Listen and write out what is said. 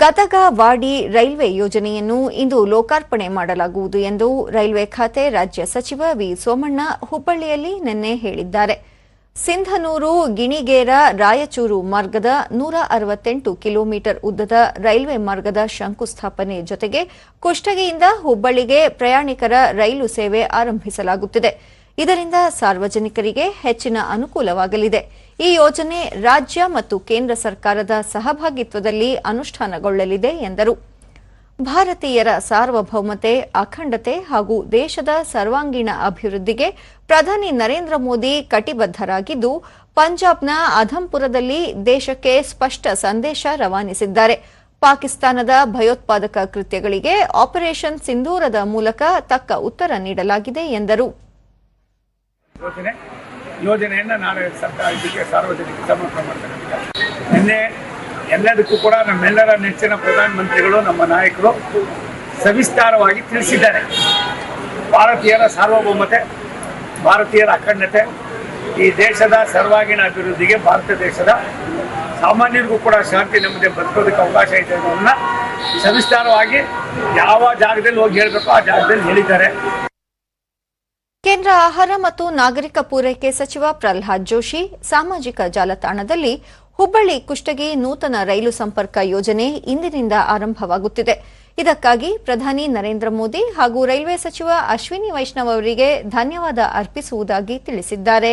ಗದಗ ವಾಡಿ railway ಯೋಜನೆಯನ್ನು ಇಂದು ಲೋಕಾರ್ಪಣೆ ಮಾಡಲಾಗುವುದು ಎಂದು ರೈಲ್ವೆ ಖಾತೆ ರಾಜ್ಯ ಸಚಿವ ವಿ ಸೋಮಣ್ಣ ಹುಬ್ಬಳ್ಳಿಯಲ್ಲಿ ನಿನ್ನೆ ಹೇಳಿದ್ದಾರೆ. ಸಿಂಧನೂರು, ಗಿಣಿಗೇರ, ರಾಯಚೂರು ಮಾರ್ಗದ ನೂರ ಅರವತ್ತೆಂಟು ಕಿಲೋಮೀಟರ್ ಉದ್ದದ ರೈಲ್ವೆ ಮಾರ್ಗದ ಶಂಕುಸ್ಥಾಪನೆ ಜೊತೆಗೆ ಕುಷ್ಟಗಿಯಿಂದ ಹುಬ್ಬಳ್ಳಿಗೆ ಪ್ರಯಾಣಿಕರ ರೈಲು ಸೇವೆ ಆರಂಭಿಸಲಾಗುತ್ತಿದೆ. ಇದರಿಂದ ಸಾರ್ವಜನಿಕರಿಗೆ ಹೆಚ್ಚಿನ ಅನುಕೂಲವಾಗಲಿದೆ. ಈ ಯೋಜನೆ ರಾಜ್ಯ ಮತ್ತು ಕೇಂದ್ರ ಸರ್ಕಾರದ ಸಹಭಾಗಿತ್ವದಲ್ಲಿ ಅನುಷ್ಠಾನಗೊಳ್ಳಲಿದೆ ಎಂದರು. ಭಾರತೀಯರ ಸಾರ್ವಭೌಮತೆ, ಅಖಂಡತೆ ಹಾಗೂ ದೇಶದ ಸರ್ವಾಂಗೀಣ ಅಭಿವೃದ್ಧಿಗೆ ಪ್ರಧಾನಿ ನರೇಂದ್ರ ಮೋದಿ ಕಟಿಬದ್ಧರಾಗಿದ್ದು, ಪಂಜಾಬ್ನ ಅಧಂಪುರದಲ್ಲಿ ದೇಶಕ್ಕೆ ಸ್ಪಷ್ಟ ಸಂದೇಶ ರವಾನಿಸಿದ್ದಾರೆ. ಪಾಕಿಸ್ತಾನದ ಭಯೋತ್ಪಾದಕ ಕೃತ್ಯಗಳಿಗೆ ಆಪರೇಷನ್ ಸಿಂಧೂರದ ಮೂಲಕ ತಕ್ಕ ಉತ್ತರ ನೀಡಲಾಗಿದೆ ಎಂದರು. ಯೋಜನೆಯನ್ನು ನಾಳೆ ಸರ್ಕಾರ ಇದಕ್ಕೆ ಸಾರ್ವಜನಿಕ ಸಮರ್ಪಣೆ ಮಾಡ್ತಕ್ಕಂಥ ನಿನ್ನೆ ಎಲ್ಲದಕ್ಕೂ ಕೂಡ ನಮ್ಮೆಲ್ಲರ ನೆಚ್ಚಿನ ಪ್ರಧಾನಮಂತ್ರಿಗಳು, ನಮ್ಮ ನಾಯಕರು ಸವಿಸ್ತಾರವಾಗಿ ತಿಳಿಸಿದ್ದಾರೆ. ಭಾರತೀಯರ ಸಾರ್ವಭೌಮತೆ, ಭಾರತೀಯರ ಅಖಂಡತೆ, ಈ ದೇಶದ ಸರ್ವಾಂಗೀಣ ಅಭಿವೃದ್ಧಿಗೆ ಭಾರತ ದೇಶದ ಸಾಮಾನ್ಯರಿಗೂ ಕೂಡ ಶಾಂತಿ ನೆಮ್ಮದಿ ಬದುಕೋದಕ್ಕೆ ಅವಕಾಶ ಇದೆ ಅನ್ನೋದನ್ನ ಸವಿಸ್ತಾರವಾಗಿ ಯಾವ ಜಾಗದಲ್ಲಿ ಹೋಗಿ ಹೇಳಬೇಕು ಆ ಜಾಗದಲ್ಲಿ ಹೇಳಿದ್ದಾರೆ. ಕೇಂದ್ರ ಆಹಾರ ಮತ್ತು ನಾಗರಿಕ ಪೂರೈಕೆ ಸಚಿವ ಪ್ರಲ್ಹಾದ್ ಜೋಶಿ ಸಾಮಾಜಿಕ ಜಾಲತಾಣದಲ್ಲಿ ಹುಬ್ಬಳ್ಳಿ ಕುಷ್ಟಗಿ ನೂತನ ರೈಲು ಸಂಪರ್ಕ ಯೋಜನೆ ಇಂದಿನಿಂದ ಆರಂಭವಾಗುತ್ತಿದೆ. ಇದಕ್ಕಾಗಿ ಪ್ರಧಾನಿ ನರೇಂದ್ರ ಮೋದಿ ಹಾಗೂ ರೈಲ್ವೆ ಸಚಿವ ಅಶ್ವಿನಿ ವೈಷ್ಣವ್ ಅವರಿಗೆ ಧನ್ಯವಾದ ಅರ್ಪಿಸುವುದಾಗಿ ತಿಳಿಸಿದ್ದಾರೆ.